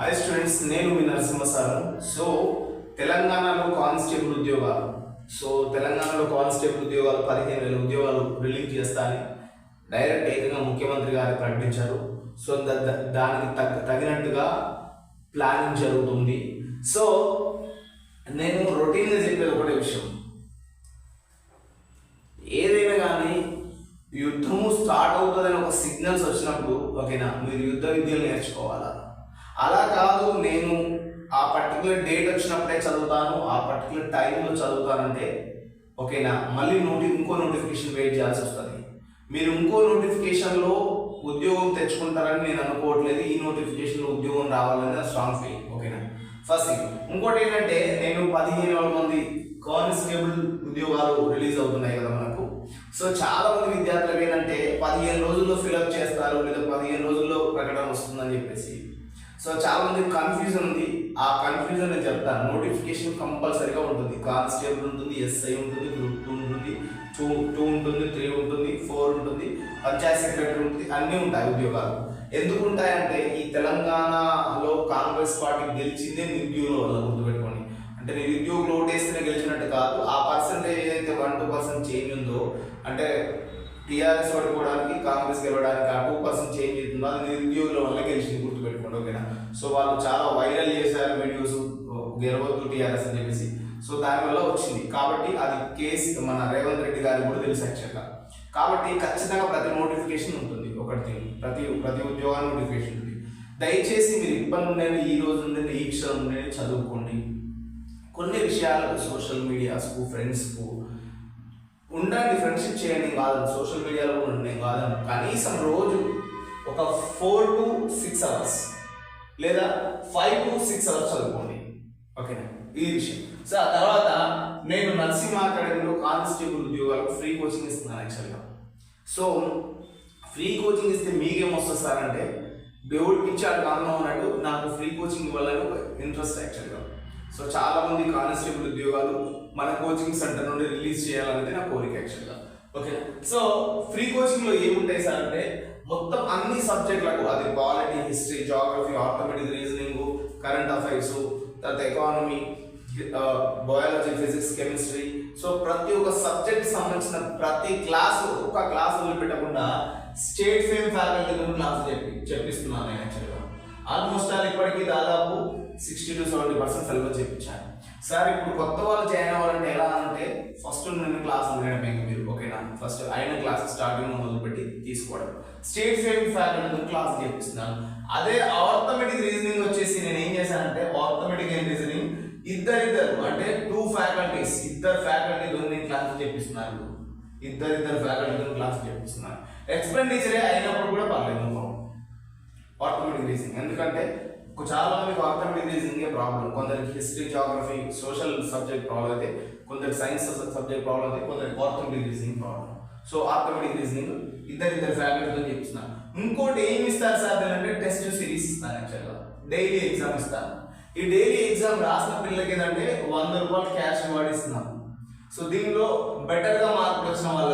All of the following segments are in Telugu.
హాయ్ స్టూడెంట్స్ నేను మీ నరసింహ సార్. సో తెలంగాణలో కానిస్టేబుల్ ఉద్యోగాలు. సో తెలంగాణలో కానిస్టేబుల్ ఉద్యోగాలు పదిహేను వేల ఉద్యోగాలు రిలీజ్ చేస్తారని డైరెక్ట్ ఏకంగా ముఖ్యమంత్రి గారు ప్రకటించారు. సో దానికి తగ్గ తగినట్టుగా ప్లానింగ్ జరుగుతుంది. సో నేను రొటీన్గా చెప్పేది ఒకటే విషయం. ఏదైనా కానీ యుద్ధము స్టార్ట్ అవుతుందని ఒక సిగ్నల్స్ వచ్చినప్పుడు ఓకేనా మీరు యుద్ధ విద్యలు నేర్చుకోవాలా? అలా కాదు నేను ఆ పర్టికులర్ డేట్ వచ్చినప్పుడే చదువుతాను ఆ పర్టికులర్ టైంలో చదువుతానంటే ఓకేనా? మళ్ళీ నోటి ఇంకో నోటిఫికేషన్ వెయిట్ చేయాల్సి వస్తుంది. మీరు ఇంకో నోటిఫికేషన్లో ఉద్యోగం తెచ్చుకుంటారని నేను అనుకోవట్లేదు ఈ నోటిఫికేషన్లో ఉద్యోగం రావాలని స్ట్రాంగ్ ఫీల్ ఓకేనా? ఫస్ట్ ఇంకోటి ఏంటంటే నేను పదిహేను వేల మంది కానిస్టేబుల్ ఉద్యోగాలు రిలీజ్ అవుతున్నాయి కదా మనకు. సో చాలా మంది విద్యార్థులు ఏంటంటే పదిహేను రోజుల్లో ఫిలప్ చేస్తారు లేదా పదిహేను రోజుల్లో ప్రకటన వస్తుందని చెప్పేసి. సో చాలా మంది కన్ఫ్యూజన్ ఉంది. ఆ కన్ఫ్యూజన్ నేను చెప్తాను నోటిఫికేషన్ కంపల్సరీగా ఉంటుంది. కానిస్టేబుల్ ఉంటుంది ఎస్ఐ ఉంటుంది గ్రూప్ టూ ఉంటుంది టూ టూ ఉంటుంది త్రీ ఉంటుంది ఫోర్ ఉంటుంది పంచాయత్ సెక్రటరీ ఉంటుంది అన్నీ ఉంటాయి ఉద్యోగాలు. ఎందుకు ఉంటాయంటే ఈ తెలంగాణలో కాంగ్రెస్ పార్టీ గెలిచిందే నిరుద్యోగుల వల్ల గుర్తుపెట్టుకోండి. అంటే నిరుద్యోగులు ఓటేస్తేనే గెలిచినట్టు కాదు. ఆ పర్సంటేజ్ ఏదైతే వన్ టూ పర్సెంట్ చేంజ్ ఉందో అంటే టీఆర్ఎస్ పడుకోవడానికి కాంగ్రెస్ గెలవడానికి ఆ టూ పర్సెంట్ చేంజ్ అవుతుందో అది నిరుద్యోగుల వల్ల గెలిచింది. ఓకేనా సో వాళ్ళు చాలా వైరల్ చేశారు వీడియోస్ గెలవద్దు టీఆర్ఎస్ అని చెప్పేసి. సో దానివల్ల వచ్చింది. కాబట్టి అది కేసు మన రేవంత్ రెడ్డి గారికి కూడా తెలుసు యాక్చువల్గా కాబట్టి ఖచ్చితంగా ప్రతి నోటిఫికేషన్ ఉంటుంది ఒకటి ప్రతి ప్రతి ఉద్యోగానికి నోటిఫికేషన్ ఉంటుంది. దయచేసి మీరు ఇబ్బంది ఉండేది ఈ రోజు ఉండేది ఈ క్షణం ఉండేది చదువుకోండి. కొన్ని విషయాలకు సోషల్ మీడియాస్కు ఫ్రెండ్స్కు ఉండండి ఫ్రెండ్షిప్ చేయండి కాదు సోషల్ మీడియాలో కూడా ఉండే కాదు కనీసం రోజు ఒక ఫోర్ టు సిక్స్ అవర్స్ లేదా ఫైవ్ టు సిక్స్ అవర్స్ చదువుకోండి ఓకేనా ఈ విషయం. సో ఆ తర్వాత నేను నర్సింగ్ అకాడమీలో కానిస్టేబుల్ ఉద్యోగాలకు ఫ్రీ కోచింగ్ ఇస్తున్నాను యాక్చువల్గా సో ఫ్రీ కోచింగ్ ఇస్తే మీకేమొస్తుంది సార్ అంటే దేవుడికి ఇచ్చాడు కారణం అన్నట్టు నాకు ఫ్రీ కోచింగ్ ఇవ్వాలని ఒక ఇంట్రెస్ట్ యాక్చువల్గా సో చాలామంది కానిస్టేబుల్ ఉద్యోగాలు మన కోచింగ్ సెంటర్ నుండి రిలీజ్ చేయాలనేది నా కోరిక యాక్చువల్గా ఓకే సో ఫ్రీ కోచింగ్లో ఏముంటాయి సార్ అంటే మొత్తం అన్ని సబ్జెక్టులకు అది polity history geography arithmetic reasoning current affairs తర్వాత economy biology physics chemistry so ప్రతి ఒక్క సబ్జెక్ట్ సంబంధించిన ప్రతి క్లాస్ ఒక క్లాస్ వదిలిపెట్టకుండా స్టేట్ ఫేమ్ ఫ్యాకల్టీ క్లాస్ చెప్పి చెప్పిస్తున్నాను నేను యాక్చువల్గా ఆల్మోస్ట్ ఆల్ ఇప్పటికీ దాదాపు sixty to seventy percent syllabus చెప్పించాను sir ఇప్పుడు కొత్త వాళ్ళు జాయిన్ అవ్వాలంటే ఎలా అంటే ఫస్ట్ నేను క్లాస్ ఉండడం ఇంక మీరు? ఓకేనా ఫస్ట్ అయిన క్లాస్ స్టార్టింగ్ మొదలుపెట్టి తీసుకోవడం. స్టేట్ సేవింగ్ ఫ్యాకల్టీ క్లాస్ చేపిస్తున్నాను అదే ఆర్థమెటిక్ రీజనింగ్ వచ్చేసి నేను ఏం చేశానంటే ఆర్థమెటిక్ అండ్ రీజనింగ్ ఇద్దరిద్దరు అంటే టూ ఫ్యాకల్టీస్ ఇద్దరు ఫ్యాకల్టీతో నేను క్లాస్ చేపిస్తున్నాను ఇద్దరిద్దరు ఫ్యాకల్టీతో క్లాస్ చేపిస్తున్నాను ఎక్స్పెండిచరే అయినప్పుడు కూడా పర్లేదు. ఆర్థమెటిక్ రీజనింగ్ ఎందుకంటే చాలా మందికి ఆర్థమెటిక్ రీజనింగ్ ప్రాబ్లం కొందరికి history geography social subject problem అయితే కొందరికి సైన్స్ సబ్జెక్ట్ ప్రాబ్లం అయితే కొందరికి arithmetic reasoning problem so arithmetic reasoning ఇద్దరు ఇద్దరు ఫ్యాకల్టీతో చెప్తున్నాను ఇంకోటి ఏమి ఇస్తారు సార్ అంటే టెస్ట్ సిరీస్ ఇస్తాను యాక్చువల్గా డైలీ ఎగ్జామ్ ఇస్తాను ఈ డైలీ ఎగ్జామ్ రాసిన పిల్లలకి ఏంటంటే వంద రూపాయలు క్యాష్ రివార్డ్ ఇస్తున్నాను సో దీనిలో బెటర్గా మార్కులు వచ్చిన వాళ్ళు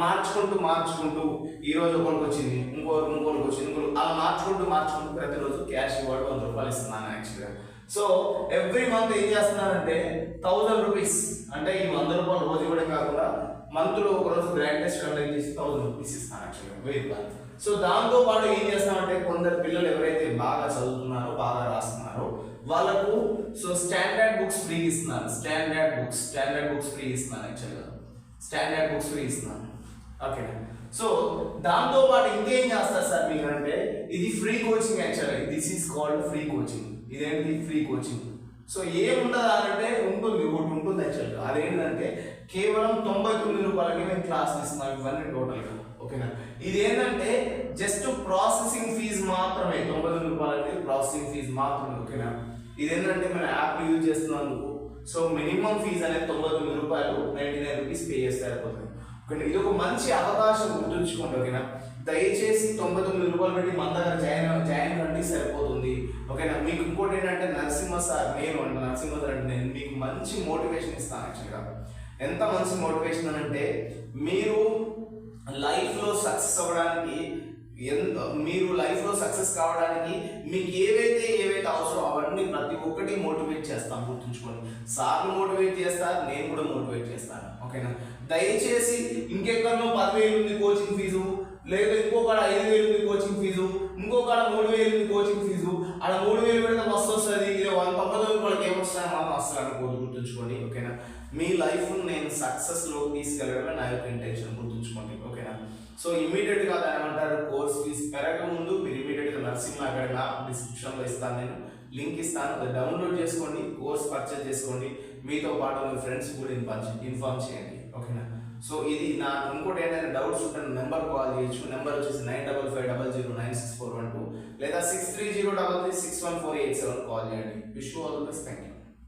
మార్చుకుంటూ మార్చుకుంటూ ఈరోజు ఒకరికి వచ్చింది ఇంకో ఇంకోరికి వచ్చింది ఇంకో అలా మార్చుకుంటూ మార్చుకుంటూ ప్రతిరోజు క్యాష్ ఇవ్వడం వంద రూపాయలు ఇస్తున్నాను యాక్చువల్గా సో ఎవ్రీ మంత్ ఏం చేస్తున్నారంటే థౌజండ్ రూపీస్ అంటే ఈ వంద రూపాయలు రోజు ఇవ్వడం కాకుండా మంత్లో ఒక రోజు గ్రాండ్ టెస్ట్ కండక్ట్ చేసి థౌసండ్ రూపీస్ ఇస్తాను యాక్చువల్గా వెయ్యి రూపాయలు. సో దాంతో పాటు ఏం చేస్తామంటే కొందరు పిల్లలు ఎవరైతే బాగా చదువుతున్నారో బాగా రాస్తున్నారో వాళ్ళకు సో స్టాండర్డ్ బుక్స్ ఫ్రీ ఇస్తున్నాను. Standard books standard books free ఇస్తున్నాను యాక్చువల్గా స్టాండర్డ్ బుక్స్ ఫ్రీ ఇస్తున్నాను. ఓకే సో దాంతో పాటు ఇంకేం చేస్తారు సార్ మీరు అంటే ఇది ఫ్రీ కోచింగ్ యాక్చువల్గా this is called free coaching ఇదేంటి? ఫ్రీ కోచింగ్ సో ఏముండదు అంటే ఉంటుంది. ఒకటి ఉంటుంది యాక్చువల్గా అదేంటంటే కేవలం తొంభై తొమ్మిది రూపాయలకి మేము క్లాస్ ఇస్తున్నాం ఇవన్నీ టోటల్గా ఓకేనా ఇది ఏంటంటే జస్ట్ ప్రాసెసింగ్ ఫీజు మాత్రమే. తొంభై తొమ్మిది రూపాయలకి ప్రాసెసింగ్ ఫీజు మాత్రమే. ఓకేనా ఇది ఏంటంటే మన యాప్ యూజ్ చేస్తున్నందుకు. సో మినిమం ఫీజు అనేది తొంభై తొమ్మిది రూపాయలు. నైంటీ నైన్ రూపీస్ పే చేస్తే అయిపోతుంది ఇది ఒక మంచి అవకాశం గుర్తుంచుకోండి ఓకేనా? దయచేసి తొంభై తొమ్మిది రూపాయలు పెట్టి మన దగ్గర జాయిన్ జాయిన్ కండి సరిపోతుంది ఓకేనా? మీకు ఇంకోటి ఏంటంటే నరసింహ సార్ నేను అంటే నరసింహ సార్ అంటే నేను మీకు మంచి మోటివేషన్ ఇస్తాను యాక్చువల్గా ఎంత మంచి మోటివేషన్ అని అంటే మీరు లైఫ్లో సక్సెస్ అవ్వడానికి ఎంత మీరు లైఫ్లో సక్సెస్ కావడానికి మీకు ఏవైతే ఏవైతే అవసరం అవన్నీ ప్రతి ఒక్కటి మోటివేట్ చేస్తాం గుర్తుంచుకోండి. సార్లు మోటివేట్ చేస్తారు నేను మోటివేట్ చేస్తాను ఓకేనా దయచేసి ఇంకెక్కడో పదివేలు ఉంది కోచింగ్ ఫీజు లేదా ఇంకొకడ ఐదు వేలు ఉంది కోచింగ్ ఫీజు ఇంకొకడ మూడు వేలు ఉంది కోచింగ్ ఫీజు ఆడ మూడు వేలు పెడితే మస్తు వస్తుంది. ఇది వాళ్ళ పక్కతో వాళ్ళకి ఏమొస్తాయో మనం అసలు అనుకోదు గుర్తుంచుకోండి. ఓకేనా మీ లైఫ్ నేను సక్సెస్లో తీసుకెళ్ళడమే నా యొక్క ఇంటెన్షన్ గుర్తుంచుకోండి. ఓకేనా సో ఇమీడియట్గా దాని ఏమంటారు? కోర్స్ ఫీజ్ పెరగకముందు మీరు ఇమీడియట్గా నర్సింగ్ అక్కడ యాప్ డిస్క్రిప్షన్లో ఇస్తాను నేను. లింక్ ఇస్తాను. అది డౌన్లోడ్ చేసుకోండి. కోర్స్ పర్చేజ్ చేసుకోండి. మీతో పాటు మీ ఫ్రెండ్స్ కూడా ఇన్ఫార్మ్ ఇన్ఫార్మ్ చేయండి. ఓకేనా సో ఇది నా ఇంకోటి ఏంటంటే డౌట్స్ ఉంటే నెంబర్ కాల్ చేయొచ్చు. నెంబర్ వచ్చేసి nine double five double zero nine six four one two లేదా six three zero double three six one four eight seven call చేయండి. Wish all the best thank you